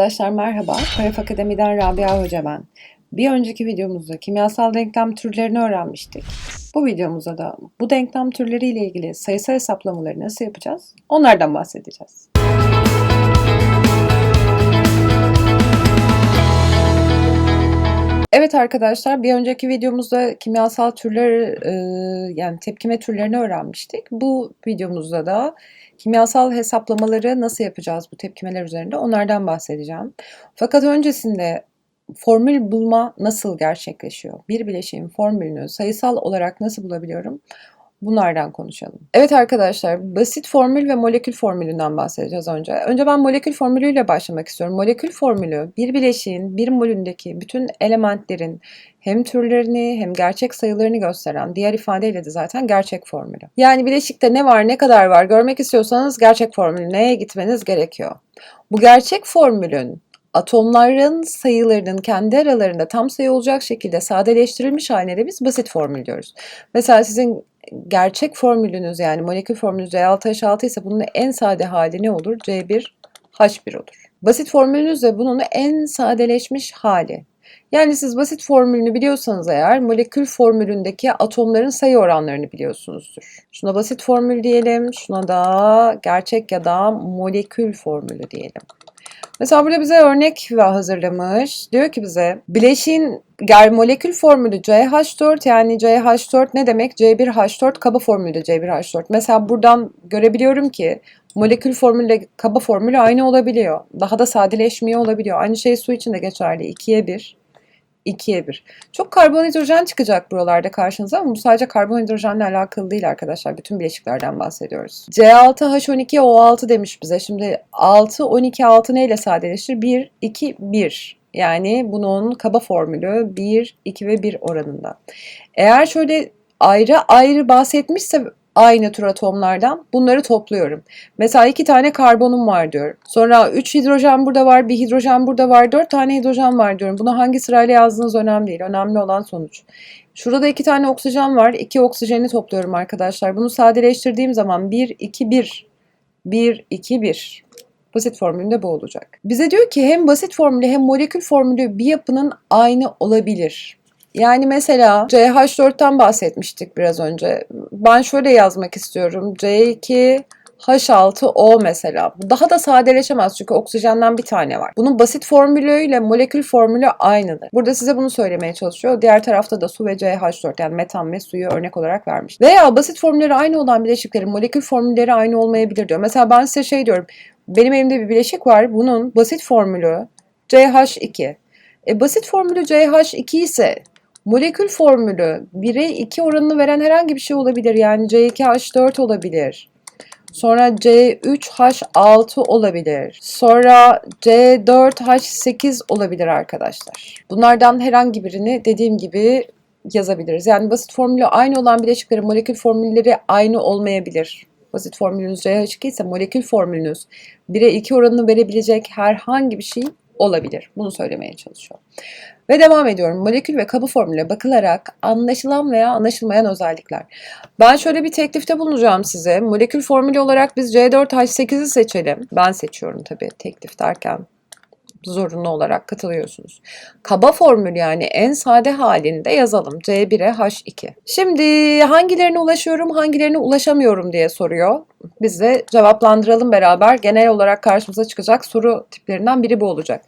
Arkadaşlar merhaba, Paraf Akademi'den Rabia Hoca ben. Bir önceki videomuzda kimyasal denklem türlerini öğrenmiştik. Bu videomuzda da bu denklem türleriyle ilgili sayısal hesaplamaları nasıl yapacağız? Onlardan bahsedeceğiz. Evet arkadaşlar bir önceki videomuzda kimyasal türler e, yani tepkime türlerini öğrenmiştik. Bu videomuzda da kimyasal hesaplamaları nasıl yapacağız bu tepkimeler üzerinde onlardan bahsedeceğim. Fakat öncesinde formül bulma nasıl gerçekleşiyor? Bir bileşiğin formülünü sayısal olarak nasıl bulabiliyorum? Bunlardan konuşalım. Evet arkadaşlar, basit formül ve molekül formülünden bahsedeceğiz önce. Önce ben molekül formülüyle başlamak istiyorum. Molekül formülü bir bileşiğin bir molündeki bütün elementlerin hem türlerini hem gerçek sayılarını gösteren diğer ifadeyle de zaten gerçek formülü. Yani bileşikte ne var ne kadar var görmek istiyorsanız gerçek formülüne gitmeniz gerekiyor. Bu gerçek formülün atomların sayılarının kendi aralarında tam sayı olacak şekilde sadeleştirilmiş haline de biz basit formül diyoruz. Mesela sizin gerçek formülünüz yani molekül formülünüz C6H6 ise bunun en sade hali ne olur? C1H1 olur. Basit formülünüz de bunun en sadeleşmiş hali. Yani siz basit formülünü biliyorsanız eğer molekül formülündeki atomların sayı oranlarını biliyorsunuzdur. Şuna basit formül diyelim, şuna da gerçek ya da molekül formülü diyelim. Mesela burada bize örnek hazırlamış. Diyor ki bize bileşiğin ger molekül formülü CH4 yani CH4 ne demek? C1H4 kaba formülü C1H4. Mesela buradan görebiliyorum ki molekül formülle kaba formülü aynı olabiliyor. Daha da sadeleşmiyor olabiliyor. Aynı şey su için de geçerli. 2'ye 1. 2'ye 1. Çok karbon hidrojen çıkacak buralarda karşınıza ama bu sadece karbon hidrojenle alakalı değil arkadaşlar. Bütün bileşiklerden bahsediyoruz. C6H12O6 demiş bize. Şimdi 6, 12, 6 neyle sadeleşir? 1, 2, 1. Yani bunun kaba formülü 1, 2 ve 1 oranında. Eğer şöyle ayrı ayrı bahsetmişse aynı tür atomlardan bunları topluyorum. Mesela iki tane karbonum var diyorum. Sonra üç hidrojen burada var, bir hidrojen burada var, dört tane hidrojen var diyorum. Bunu hangi sırayla yazdığınız önemli değil. Önemli olan sonuç. Şurada iki tane oksijen var. İki oksijeni topluyorum arkadaşlar. Bunu sadeleştirdiğim zaman 1, 2, 1. 1, 2, 1. Basit formülünde bu olacak. Bize diyor ki hem basit formülü hem molekül formülü bir yapının aynı olabilir. Yani mesela CH4'ten bahsetmiştik biraz önce. Ben şöyle yazmak istiyorum. C2 H6O mesela. Daha da sadeleşemez çünkü oksijenden bir tane var. Bunun basit formülüyle molekül formülü aynıdır. Burada size bunu söylemeye çalışıyor. Diğer tarafta da su ve CH4 yani metan ve suyu örnek olarak vermiş. Veya basit formülleri aynı olan bileşiklerin molekül formülleri aynı olmayabilir diyor. Mesela ben size şey diyorum. Benim elimde bir bileşik var. Bunun basit formülü CH2. E, basit formülü CH2 ise Molekül formülü 1'e 2 oranını veren herhangi bir şey olabilir. Yani C2H4 olabilir. Sonra C3H6 olabilir. Sonra C4H8 olabilir arkadaşlar. Bunlardan herhangi birini dediğim gibi yazabiliriz. Yani basit formülü aynı olan bileşiklerin molekül formülleri aynı olmayabilir. Basit formülünüz CH2 ise molekül formülünüz 1'e 2 oranını verebilecek herhangi bir şey olabilir. Bunu söylemeye çalışıyor. Ve devam ediyorum. Molekül ve kabı formüle bakılarak anlaşılan veya anlaşılmayan özellikler. Ben şöyle bir teklifte bulunacağım size. Molekül formülü olarak biz C4H8'i seçelim. Ben seçiyorum tabii teklif derken zorunlu olarak katılıyorsunuz. Kaba formül yani en sade halinde yazalım. C1'e H2. Şimdi hangilerine ulaşıyorum, hangilerine ulaşamıyorum diye soruyor. Biz de cevaplandıralım beraber. Genel olarak karşımıza çıkacak soru tiplerinden biri bu olacak.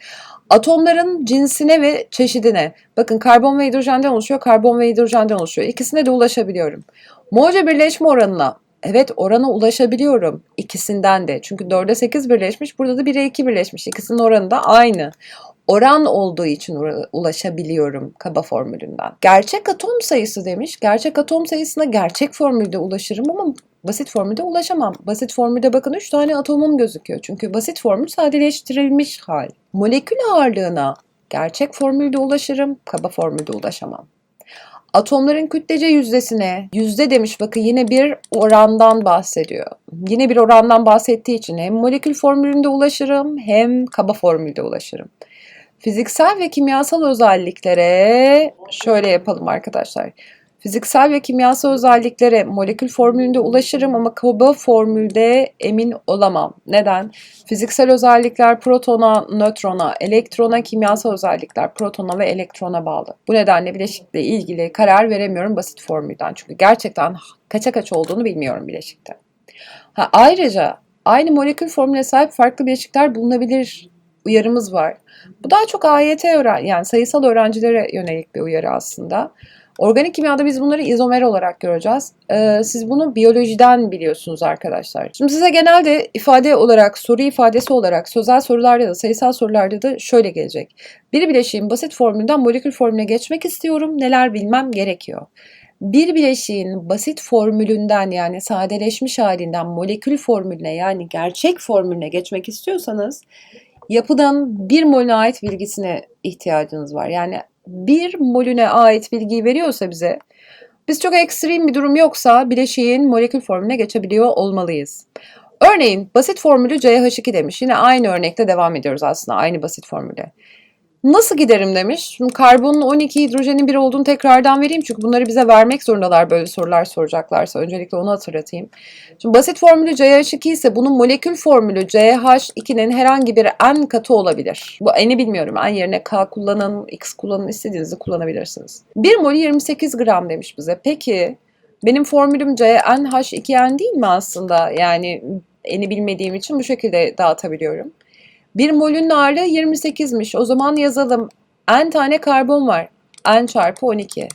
Atomların cinsine ve çeşidine. Bakın karbon ve hidrojenden oluşuyor, karbon ve hidrojenden oluşuyor. İkisine de ulaşabiliyorum. Moca birleşme oranına. Evet orana ulaşabiliyorum ikisinden de. Çünkü 4'e 8 birleşmiş, burada da 1'e 2 birleşmiş. İkisinin oranı da aynı oran olduğu için ulaşabiliyorum kaba formülünden. Gerçek atom sayısı demiş. Gerçek atom sayısına gerçek formülde ulaşırım ama basit formülde ulaşamam. Basit formülde bakın 3 tane atomum gözüküyor. Çünkü basit formül sadeleştirilmiş hal. Molekül ağırlığına gerçek formülde ulaşırım, kaba formülde ulaşamam. Atomların kütlece yüzdesine, yüzde demiş bakın yine bir orandan bahsediyor. Yine bir orandan bahsettiği için hem molekül formülünde ulaşırım hem kaba formülde ulaşırım. Fiziksel ve kimyasal özelliklere şöyle yapalım arkadaşlar. Fiziksel ve kimyasal özelliklere molekül formülünde ulaşırım ama kaba formülde emin olamam. Neden? Fiziksel özellikler protona, nötrona, elektrona, kimyasal özellikler protona ve elektrona bağlı. Bu nedenle bileşikle ilgili karar veremiyorum basit formülden. Çünkü gerçekten kaça kaç olduğunu bilmiyorum bileşikte. Ha, ayrıca aynı molekül formüle sahip farklı bileşikler bulunabilir uyarımız var. Bu daha çok AYT öğren yani sayısal öğrencilere yönelik bir uyarı aslında. Organik kimyada biz bunları izomer olarak göreceğiz. Ee, siz bunu biyolojiden biliyorsunuz arkadaşlar. Şimdi size genelde ifade olarak, soru ifadesi olarak sözel sorularda da sayısal sorularda da şöyle gelecek. Bir bileşiğin basit formülden molekül formüle geçmek istiyorum. Neler bilmem gerekiyor. Bir bileşiğin basit formülünden yani sadeleşmiş halinden molekül formülüne yani gerçek formülüne geçmek istiyorsanız yapıdan bir molüne ait bilgisine ihtiyacınız var. Yani bir molüne ait bilgiyi veriyorsa bize biz çok ekstrem bir durum yoksa bileşiğin molekül formülüne geçebiliyor olmalıyız. Örneğin basit formülü CH2 demiş. Yine aynı örnekte devam ediyoruz aslında aynı basit formüle. Nasıl giderim demiş. Şimdi karbonun 12 hidrojenin 1 olduğunu tekrardan vereyim. Çünkü bunları bize vermek zorundalar böyle sorular soracaklarsa. Öncelikle onu hatırlatayım. Şimdi basit formülü CH2 ise bunun molekül formülü CH2'nin herhangi bir N katı olabilir. Bu N'i bilmiyorum. N yerine K kullanın, X kullanın istediğinizi kullanabilirsiniz. 1 molü 28 gram demiş bize. Peki benim formülüm CnH2n değil mi aslında? Yani N'i bilmediğim için bu şekilde dağıtabiliyorum. 1 molün ağırlığı 28'miş. O zaman yazalım. N tane karbon var. N çarpı 12.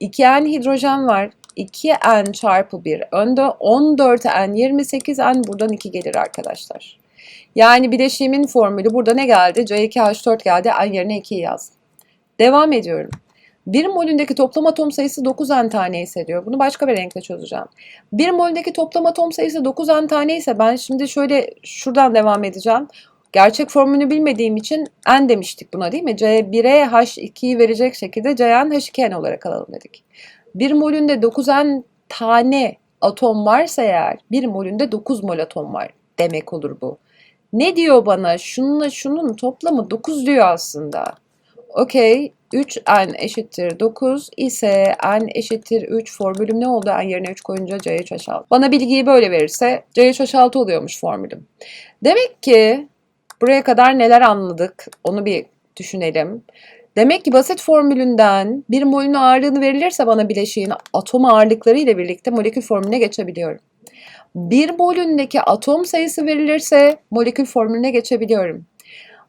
2N hidrojen var. 2N çarpı 1. Önde 14N 28N buradan 2 gelir arkadaşlar. Yani bileşiğimin formülü burada ne geldi? C2H4 geldi. N yerine 2'yi yazdım. Devam ediyorum. 1 molündeki toplam atom sayısı 9N tane ise diyor. Bunu başka bir renkle çözeceğim. 1 molündeki toplam atom sayısı 9N tane ise ben şimdi şöyle şuradan devam edeceğim. Gerçek formülünü bilmediğim için n demiştik buna değil mi? C1'e H2'yi verecek şekilde Cn H2n olarak alalım dedik. 1 molünde 9n tane atom varsa eğer 1 molünde 9 mol atom var demek olur bu. Ne diyor bana? Şununla şunun toplamı 9 diyor aslında. Okey. 3n eşittir 9 ise n eşittir 3 formülüm ne oldu? n yerine 3 koyunca CH6. Bana bilgiyi böyle verirse CH6 oluyormuş formülüm. Demek ki Buraya kadar neler anladık onu bir düşünelim. Demek ki basit formülünden bir molün ağırlığını verilirse bana bileşiğin atom ağırlıkları ile birlikte molekül formülüne geçebiliyorum. Bir molündeki atom sayısı verilirse molekül formülüne geçebiliyorum.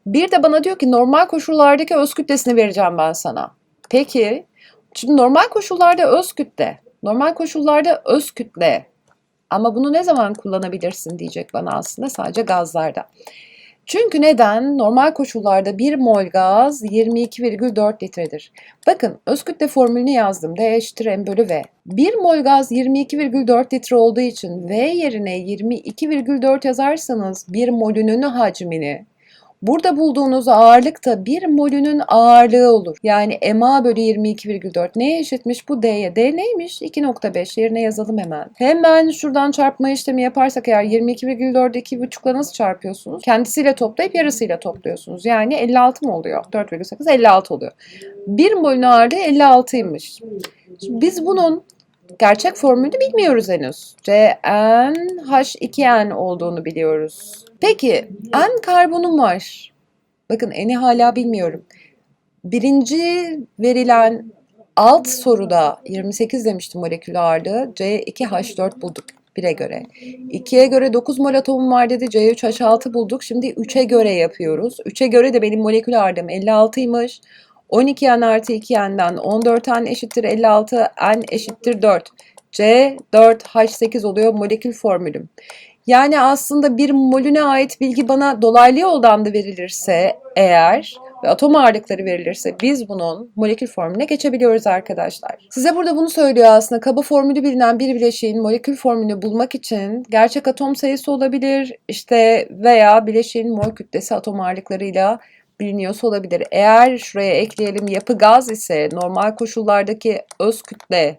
Bir de bana diyor ki normal koşullardaki öz kütlesini vereceğim ben sana. Peki, şimdi normal koşullarda öz kütle, normal koşullarda öz kütle ama bunu ne zaman kullanabilirsin diyecek bana aslında sadece gazlarda. Çünkü neden? Normal koşullarda 1 mol gaz 22,4 litredir. Bakın öz kütle formülünü yazdım. D eşittir M bölü V. 1 mol gaz 22,4 litre olduğu için V yerine 22,4 yazarsanız 1 molünün hacmini Burada bulduğunuz ağırlık da 1 molünün ağırlığı olur. Yani MA bölü 22,4 neye eşitmiş bu D'ye? D neymiş? 2.5 yerine yazalım hemen. Hemen şuradan çarpma işlemi yaparsak eğer 22,4'ü 2.5'la nasıl çarpıyorsunuz? Kendisiyle toplayıp yarısıyla topluyorsunuz. Yani 56 mı oluyor? 4,8 56 oluyor. 1 molün ağırlığı 56'ymış. Biz bunun gerçek formülünü bilmiyoruz henüz. CnH2n olduğunu biliyoruz. Peki N karbonum var. Bakın N'i hala bilmiyorum. Birinci verilen alt soruda 28 demiştim molekül ağırlığı. C2H4 bulduk 1'e göre. 2'ye göre 9 mol atomum var dedi. C3H6 bulduk. Şimdi 3'e göre yapıyoruz. 3'e göre de benim molekül ağırlığım 56'ymış. 12N artı 2N'den 14N eşittir 56, N eşittir 4. C4H8 oluyor molekül formülüm. Yani aslında bir molüne ait bilgi bana dolaylı yoldan da verilirse eğer ve atom ağırlıkları verilirse biz bunun molekül formülüne geçebiliyoruz arkadaşlar. Size burada bunu söylüyor aslında. Kaba formülü bilinen bir bileşiğin molekül formülünü bulmak için gerçek atom sayısı olabilir işte veya bileşiğin mol kütlesi atom ağırlıklarıyla biliniyorsa olabilir. Eğer şuraya ekleyelim yapı gaz ise normal koşullardaki öz kütle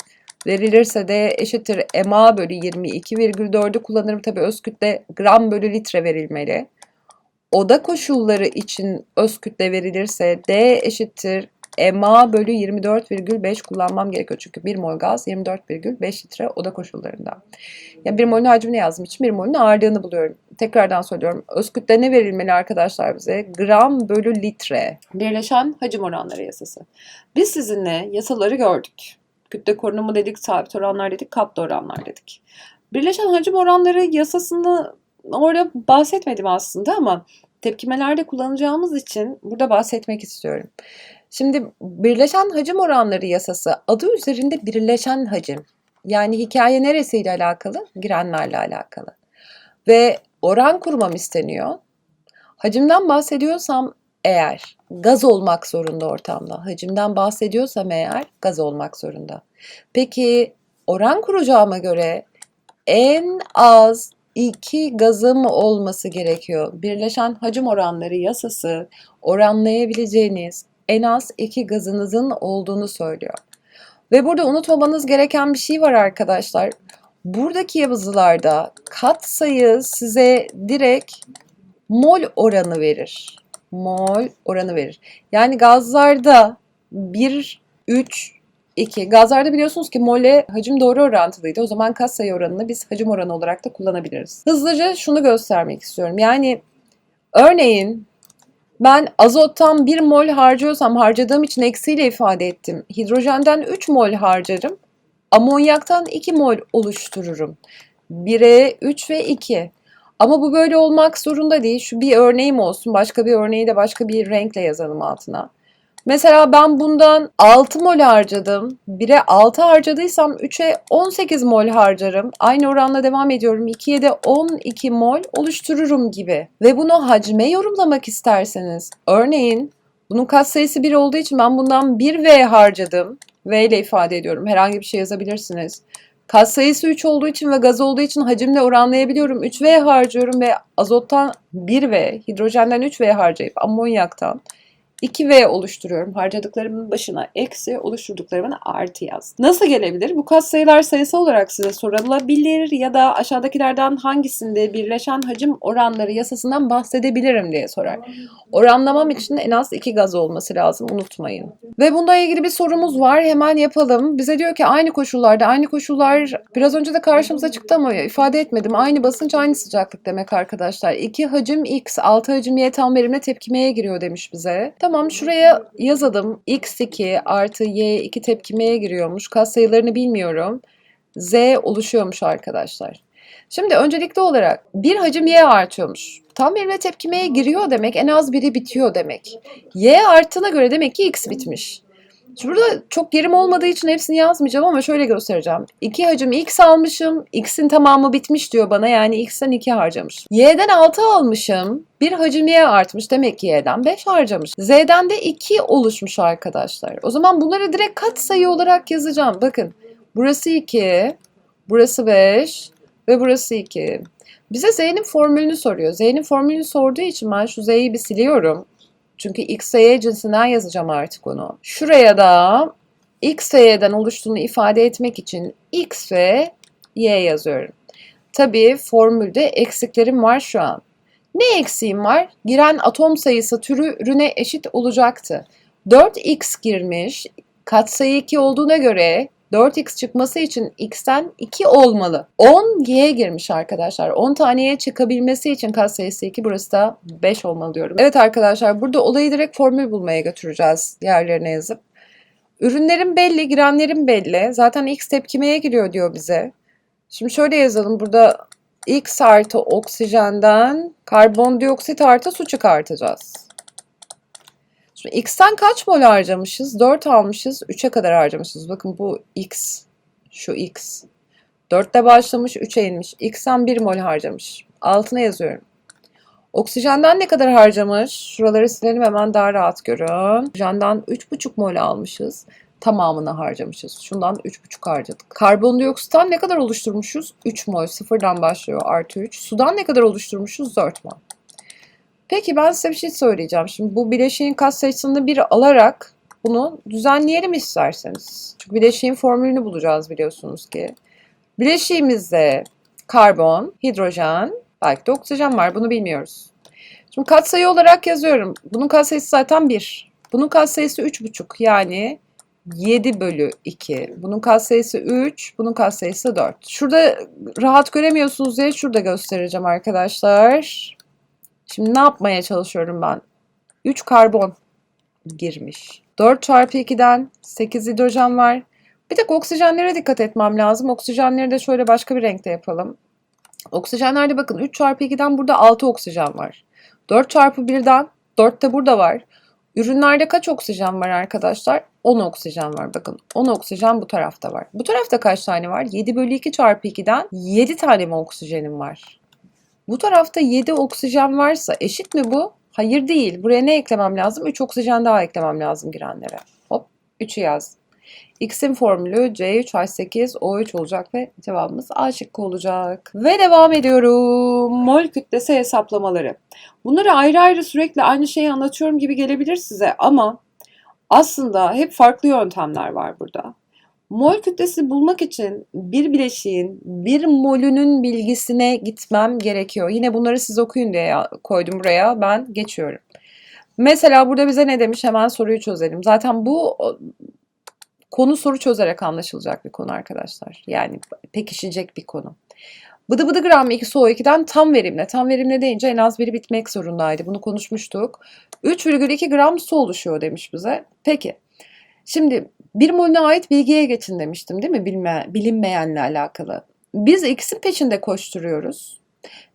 verilirse de eşittir MA bölü 22,4'ü kullanırım. Tabi öz kütle gram bölü litre verilmeli. Oda koşulları için öz kütle verilirse D eşittir EMA bölü 24,5 kullanmam gerekiyor. Çünkü 1 mol gaz 24,5 litre oda koşullarında. Yani 1 molün hacmini yazdım için 1 molün ağırlığını buluyorum. Tekrardan söylüyorum. Öz kütle ne verilmeli arkadaşlar bize? Gram bölü litre. Birleşen hacim oranları yasası. Biz sizinle yasaları gördük. Kütle korunumu dedik, sabit oranlar dedik, katlı oranlar dedik. Birleşen hacim oranları yasasını orada bahsetmedim aslında ama tepkimelerde kullanacağımız için burada bahsetmek istiyorum. Şimdi birleşen hacim oranları yasası adı üzerinde birleşen hacim. Yani hikaye neresiyle alakalı? Girenlerle alakalı. Ve oran kurmam isteniyor. Hacimden bahsediyorsam eğer gaz olmak zorunda ortamda. Hacimden bahsediyorsam eğer gaz olmak zorunda. Peki oran kuracağıma göre en az iki gazım olması gerekiyor. Birleşen hacim oranları yasası oranlayabileceğiniz en az iki gazınızın olduğunu söylüyor. Ve burada unutmamanız gereken bir şey var arkadaşlar. Buradaki yazılarda kat sayı size direkt mol oranı verir. Mol oranı verir. Yani gazlarda 1, 3, 2. Gazlarda biliyorsunuz ki mole hacim doğru orantılıydı. O zaman kat sayı oranını biz hacim oranı olarak da kullanabiliriz. Hızlıca şunu göstermek istiyorum. Yani örneğin ben azottan 1 mol harcıyorsam harcadığım için eksiyle ifade ettim. Hidrojenden 3 mol harcarım. Amonyaktan 2 mol oluştururum. 1'e 3 ve 2. Ama bu böyle olmak zorunda değil. Şu bir örneğim olsun. Başka bir örneği de başka bir renkle yazalım altına. Mesela ben bundan 6 mol harcadım. 1'e 6 harcadıysam 3'e 18 mol harcarım. Aynı oranla devam ediyorum. 2'ye de 12 mol oluştururum gibi. Ve bunu hacme yorumlamak isterseniz. Örneğin bunun katsayısı 1 olduğu için ben bundan 1V harcadım. V ile ifade ediyorum. Herhangi bir şey yazabilirsiniz. Katsayısı 3 olduğu için ve gaz olduğu için hacimle oranlayabiliyorum. 3V harcıyorum ve azottan 1V, hidrojenden 3V harcayıp amonyaktan 2V oluşturuyorum. Harcadıklarımın başına eksi, oluşturduklarımın artı yaz. Nasıl gelebilir? Bu katsayılar sayısı olarak size sorulabilir ya da aşağıdakilerden hangisinde birleşen hacim oranları yasasından bahsedebilirim diye sorar. Oranlamam için en az iki gaz olması lazım unutmayın. Ve bununla ilgili bir sorumuz var. Hemen yapalım. Bize diyor ki aynı koşullarda, aynı koşullar biraz önce de karşımıza çıktı ama ifade etmedim. Aynı basınç, aynı sıcaklık demek arkadaşlar. 2 hacim X, 6 hacim Y tam verimle tepkimeye giriyor demiş bize. Tamam şuraya yazalım. X2 artı Y2 tepkimeye giriyormuş. Kas sayılarını bilmiyorum. Z oluşuyormuş arkadaşlar. Şimdi öncelikli olarak bir hacim Y artıyormuş. Tam verimle tepkimeye giriyor demek en az biri bitiyor demek. Y arttığına göre demek ki X bitmiş. Şimdi burada çok yerim olmadığı için hepsini yazmayacağım ama şöyle göstereceğim. 2 hacim X almışım. X'in tamamı bitmiş diyor bana. Yani X'ten 2 harcamış. Y'den 6 almışım. Bir hacim Y artmış. Demek ki Y'den 5 harcamış. Z'den de 2 oluşmuş arkadaşlar. O zaman bunları direkt kat sayı olarak yazacağım. Bakın. Burası 2. Burası 5. Ve burası 2. Bize Z'nin formülünü soruyor. Z'nin formülünü sorduğu için ben şu Z'yi bir siliyorum. Çünkü X ve Y cinsinden yazacağım artık onu. Şuraya da X ve Y'den oluştuğunu ifade etmek için X ve Y yazıyorum. Tabii formülde eksiklerim var şu an. Ne eksiğim var? Giren atom sayısı türüne eşit olacaktı. 4x girmiş. Katsayı 2 olduğuna göre 4x çıkması için x'ten 2 olmalı. 10 y girmiş arkadaşlar. 10 taneye çıkabilmesi için katsayısı 2 burası da 5 olmalı diyorum. Evet arkadaşlar burada olayı direkt formül bulmaya götüreceğiz yerlerine yazıp. Ürünlerin belli, girenlerin belli. Zaten x tepkimeye giriyor diyor bize. Şimdi şöyle yazalım. Burada x artı oksijenden karbondioksit artı su çıkartacağız. X'ten kaç mol harcamışız? 4 almışız. 3'e kadar harcamışız. Bakın bu x. Şu x. 4'te başlamış 3'e inmiş. X'ten 1 mol harcamış. Altına yazıyorum. Oksijenden ne kadar harcamış? Şuraları silelim hemen daha rahat görün. Oksijenden 3,5 mol almışız. Tamamını harcamışız. Şundan 3,5 harcadık. Karbondioksitten ne kadar oluşturmuşuz? 3 mol. Sıfırdan başlıyor artı 3. Sudan ne kadar oluşturmuşuz? 4 mol. Peki ben size bir şey söyleyeceğim. Şimdi bu bileşiğin katsayısını bir alarak bunu düzenleyelim isterseniz. Çünkü bileşiğin formülünü bulacağız biliyorsunuz ki. Bileşiğimizde karbon, hidrojen, belki de oksijen var bunu bilmiyoruz. Şimdi katsayı olarak yazıyorum. Bunun katsayısı zaten 1. Bunun katsayısı 3,5 yani 7 bölü 2. Bunun katsayısı 3, bunun katsayısı 4. Şurada rahat göremiyorsunuz diye şurada göstereceğim arkadaşlar. Şimdi ne yapmaya çalışıyorum ben? 3 karbon girmiş. 4 çarpı 2'den 8 hidrojen var. Bir tek oksijenlere dikkat etmem lazım. Oksijenleri de şöyle başka bir renkte yapalım. Oksijenlerde bakın 3 çarpı 2'den burada 6 oksijen var. 4 çarpı 1'den 4 de burada var. Ürünlerde kaç oksijen var arkadaşlar? 10 oksijen var. Bakın 10 oksijen bu tarafta var. Bu tarafta kaç tane var? 7 bölü 2 çarpı 2'den 7 tane mi oksijenim var? Bu tarafta 7 oksijen varsa eşit mi bu? Hayır değil. Buraya ne eklemem lazım? 3 oksijen daha eklemem lazım girenlere. Hop 3'ü yazdım. X'in formülü C3H8O3 olacak ve cevabımız A şıkkı olacak. Ve devam ediyorum. Mol kütlesi hesaplamaları. Bunları ayrı ayrı sürekli aynı şeyi anlatıyorum gibi gelebilir size ama aslında hep farklı yöntemler var burada. Mol kütlesi bulmak için bir bileşiğin bir molünün bilgisine gitmem gerekiyor. Yine bunları siz okuyun diye koydum buraya. Ben geçiyorum. Mesela burada bize ne demiş hemen soruyu çözelim. Zaten bu konu soru çözerek anlaşılacak bir konu arkadaşlar. Yani pekişecek bir konu. Bıdı bıdı gram 2SO2'den tam verimle. Tam verimle deyince en az biri bitmek zorundaydı. Bunu konuşmuştuk. 3,2 gram su oluşuyor demiş bize. Peki. Şimdi bir molüne ait bilgiye geçin demiştim değil mi? Bilme, bilinmeyenle alakalı. Biz X'in peşinde koşturuyoruz.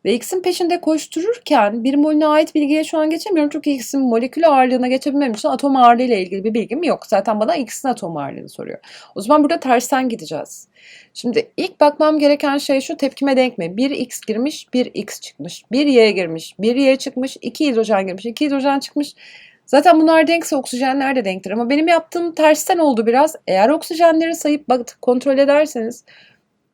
Ve X'in peşinde koştururken bir molüne ait bilgiye şu an geçemiyorum. Çünkü X'in molekül ağırlığına geçebilmem için atom ağırlığı ile ilgili bir bilgim yok. Zaten bana X'in atom ağırlığını soruyor. O zaman burada tersten gideceğiz. Şimdi ilk bakmam gereken şey şu tepkime denk mi? 1 X girmiş, 1 X çıkmış. 1 Y girmiş, 1 Y çıkmış, 2 hidrojen girmiş, 2 hidrojen çıkmış. Zaten bunlar denkse oksijenler de denktir. Ama benim yaptığım tersten oldu biraz. Eğer oksijenleri sayıp bak kontrol ederseniz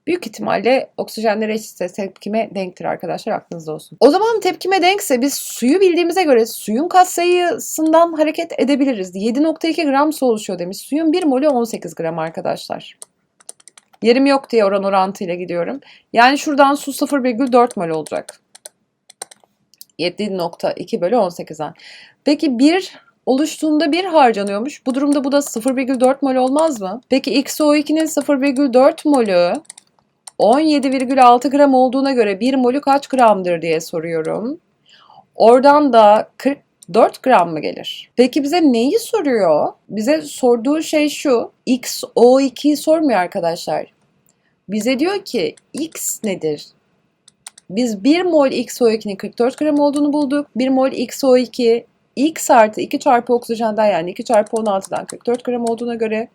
büyük ihtimalle oksijenlere eşitse tepkime denktir arkadaşlar aklınızda olsun. O zaman tepkime denkse biz suyu bildiğimize göre suyun katsayısından hareket edebiliriz. 7.2 gram su oluşuyor demiş. Suyun 1 molü 18 gram arkadaşlar. Yerim yok diye oran orantıyla gidiyorum. Yani şuradan su 0,4 mol olacak. 7.2 bölü 18'den. Peki 1 oluştuğunda 1 harcanıyormuş. Bu durumda bu da 0,4 mol olmaz mı? Peki XO2'nin 0,4 molü 17,6 gram olduğuna göre 1 molü kaç gramdır diye soruyorum. Oradan da 44 gram mı gelir? Peki bize neyi soruyor? Bize sorduğu şey şu. XO2'yi sormuyor arkadaşlar. Bize diyor ki X nedir? Biz 1 mol XO2'nin 44 gram olduğunu bulduk. 1 mol XO2 X artı 2 çarpı oksijenden yani 2 çarpı 16'dan 44 gram olduğuna göre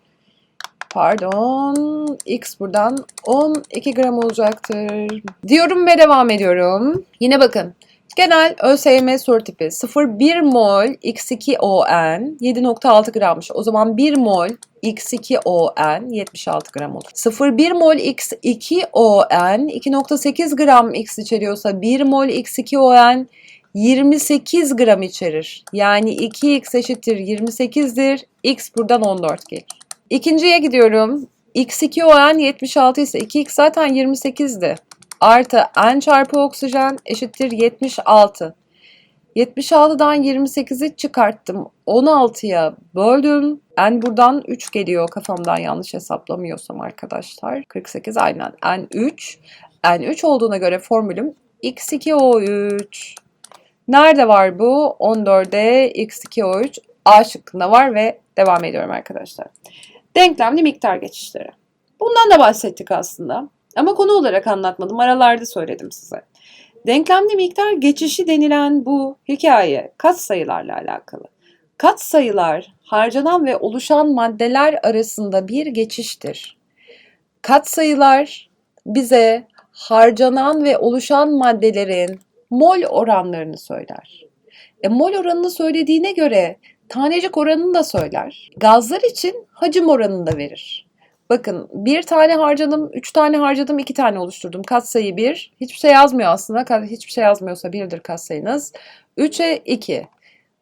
Pardon. X buradan 12 gram olacaktır. Diyorum ve devam ediyorum. Yine bakın. Genel ÖSYM soru tipi 0,1 mol X2ON 7.6 grammış. O zaman 1 mol X2ON 76 gram olur. 0,1 mol X2ON 2.8 gram X içeriyorsa 1 mol X2ON 28 gram içerir. Yani 2x eşittir 28'dir. X buradan 14 gelir. İkinciye gidiyorum. X2 oran 76 ise 2x zaten 28'di. Artı n çarpı oksijen eşittir 76. 76'dan 28'i çıkarttım. 16'ya böldüm. N buradan 3 geliyor kafamdan yanlış hesaplamıyorsam arkadaşlar. 48 aynen. N3. N3 olduğuna göre formülüm X2O3. Nerede var bu? 14'e X2O3 A şıkkında var ve devam ediyorum arkadaşlar. Denklemli miktar geçişleri. Bundan da bahsettik aslında. Ama konu olarak anlatmadım. Aralarda söyledim size. Denklemli miktar geçişi denilen bu hikaye katsayılarla alakalı. Katsayılar harcanan ve oluşan maddeler arasında bir geçiştir. Katsayılar bize harcanan ve oluşan maddelerin mol oranlarını söyler. E, mol oranını söylediğine göre tanecik oranını da söyler. Gazlar için hacim oranını da verir. Bakın bir tane harcadım, üç tane harcadım, iki tane oluşturdum. Katsayı bir. Hiçbir şey yazmıyor aslında. Hiçbir şey yazmıyorsa birdir katsayınız. 3'e 2.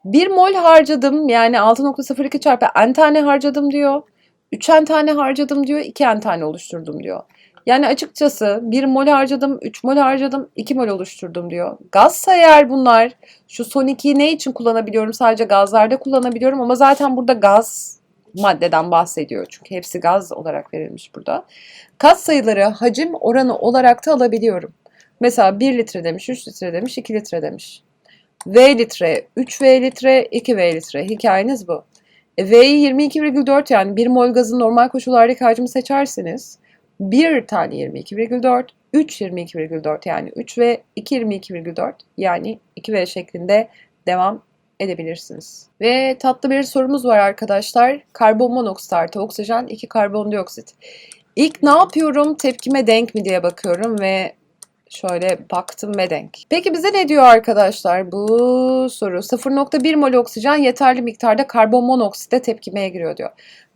1 mol harcadım yani 6.02 çarpı n tane harcadım diyor. 3 n tane harcadım diyor. 2 n tane oluşturdum diyor. Yani açıkçası 1 mol harcadım, 3 mol harcadım, 2 mol oluşturdum diyor. Gazsa eğer bunlar şu son 2'yi ne için kullanabiliyorum? Sadece gazlarda kullanabiliyorum ama zaten burada gaz maddeden bahsediyor. Çünkü hepsi gaz olarak verilmiş burada. Kat sayıları hacim oranı olarak da alabiliyorum. Mesela 1 litre demiş, 3 litre demiş, 2 litre demiş. V litre, 3V litre, 2V litre. Hikayeniz bu. E, V'yi 22,4 yani 1 mol gazın normal koşullardaki hacmi seçerseniz 1 tane 22,4, 3 22,4 yani 3 ve 2 22,4 yani 2V şeklinde devam edebilirsiniz. Ve tatlı bir sorumuz var arkadaşlar. Karbon monoksit artı oksijen, 2 karbondioksit. İlk ne yapıyorum? Tepkime denk mi diye bakıyorum ve şöyle baktım ve denk. Peki bize ne diyor arkadaşlar bu soru? 0.1 mol oksijen yeterli miktarda karbon monoksite tepkimeye giriyor diyor.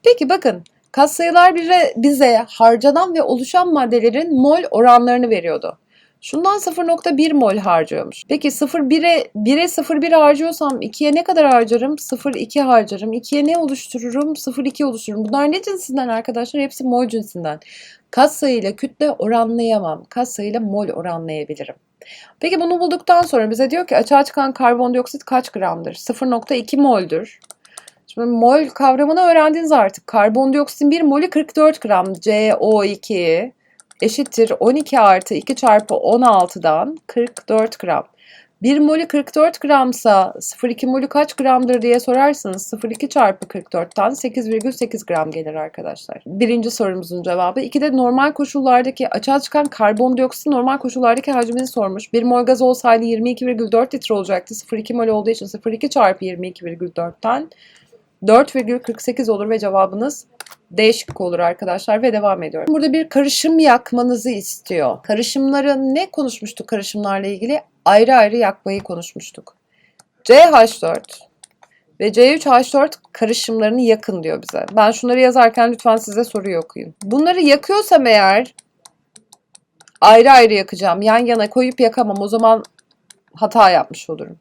Peki bakın katsayılar bize, bize harcanan ve oluşan maddelerin mol oranlarını veriyordu. Şundan 0.1 mol harcıyormuş. Peki 0.1'e 1'e 0.1 harcıyorsam 2'ye ne kadar harcarım? 0.2 harcarım. 2'ye ne oluştururum? 0.2 oluştururum. Bunlar ne cinsinden arkadaşlar? Hepsi mol cinsinden. Katsayıyla kütle oranlayamam. Katsayıyla mol oranlayabilirim. Peki bunu bulduktan sonra bize diyor ki açığa çıkan karbondioksit kaç gramdır? 0.2 moldür. Şimdi mol kavramını öğrendiniz artık. Karbondioksitin 1 molü 44 gram. CO2 eşittir 12 artı 2 çarpı 16'dan 44 gram. 1 molü 44 gramsa 0,2 molü kaç gramdır diye sorarsanız 0,2 çarpı 44'ten 8,8 gram gelir arkadaşlar. Birinci sorumuzun cevabı. İki de normal koşullardaki açığa çıkan karbondioksit normal koşullardaki hacmini sormuş. 1 mol gaz olsaydı 22,4 litre olacaktı. 0,2 mol olduğu için 0,2 çarpı 22,4'ten 4,48 olur ve cevabınız D şıkkı olur arkadaşlar ve devam ediyorum. Burada bir karışım yakmanızı istiyor. Karışımları ne konuşmuştuk karışımlarla ilgili? Ayrı ayrı yakmayı konuşmuştuk. CH4 ve C3H4 karışımlarını yakın diyor bize. Ben şunları yazarken lütfen size soruyu okuyun. Bunları yakıyorsam eğer ayrı ayrı yakacağım. Yan yana koyup yakamam. O zaman hata yapmış olurum.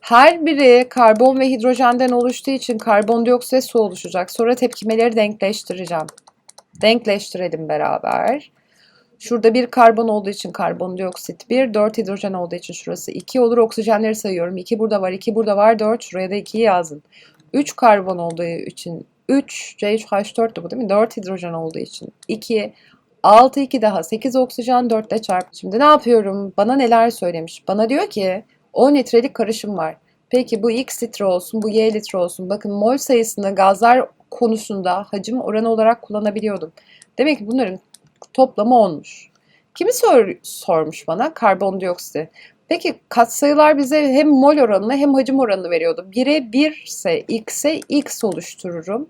Her biri karbon ve hidrojenden oluştuğu için karbondioksit su oluşacak. Sonra tepkimeleri denkleştireceğim. Denkleştirelim beraber. Şurada bir karbon olduğu için karbondioksit 1, 4 hidrojen olduğu için şurası 2 olur. Oksijenleri sayıyorum. 2 burada var, 2 burada var, 4. Şuraya da 2'yi yazın. 3 karbon olduğu için 3, C3H4'tü bu değil mi? 4 hidrojen olduğu için 2, 6, 2 daha 8 oksijen 4 ile çarp. Şimdi ne yapıyorum? Bana neler söylemiş? Bana diyor ki 10 litrelik karışım var. Peki bu x litre olsun, bu y litre olsun. Bakın mol sayısını gazlar konusunda hacim oranı olarak kullanabiliyordum. Demek ki bunların toplamı 10'muş. Kimi sor, sormuş bana? Karbondioksit. Peki katsayılar bize hem mol oranını hem hacim oranını veriyordu. 1'e 1 ise x'e x oluştururum.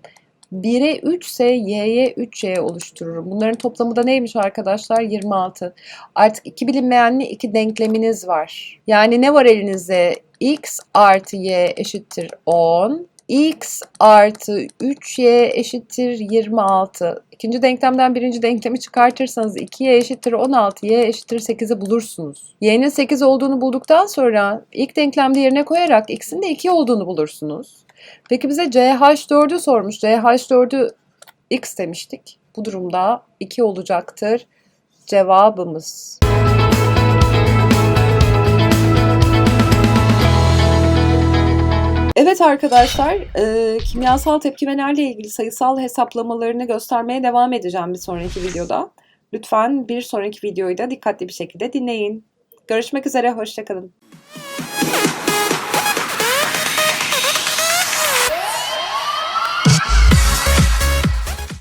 1'e 3 ise y'ye 3y oluştururum. Bunların toplamı da neymiş arkadaşlar? 26. Artık iki bilinmeyenli iki denkleminiz var. Yani ne var elinizde? x artı y eşittir 10. x artı 3y eşittir 26. İkinci denklemden birinci denklemi çıkartırsanız 2y eşittir 16, y eşittir 8'i bulursunuz. y'nin 8 olduğunu bulduktan sonra ilk denklemde yerine koyarak x'in de 2 olduğunu bulursunuz. Peki bize CH4'ü sormuş. CH4'ü X demiştik. Bu durumda 2 olacaktır cevabımız. Evet arkadaşlar, e, kimyasal tepkimelerle ilgili sayısal hesaplamalarını göstermeye devam edeceğim bir sonraki videoda. Lütfen bir sonraki videoyu da dikkatli bir şekilde dinleyin. Görüşmek üzere, hoşçakalın.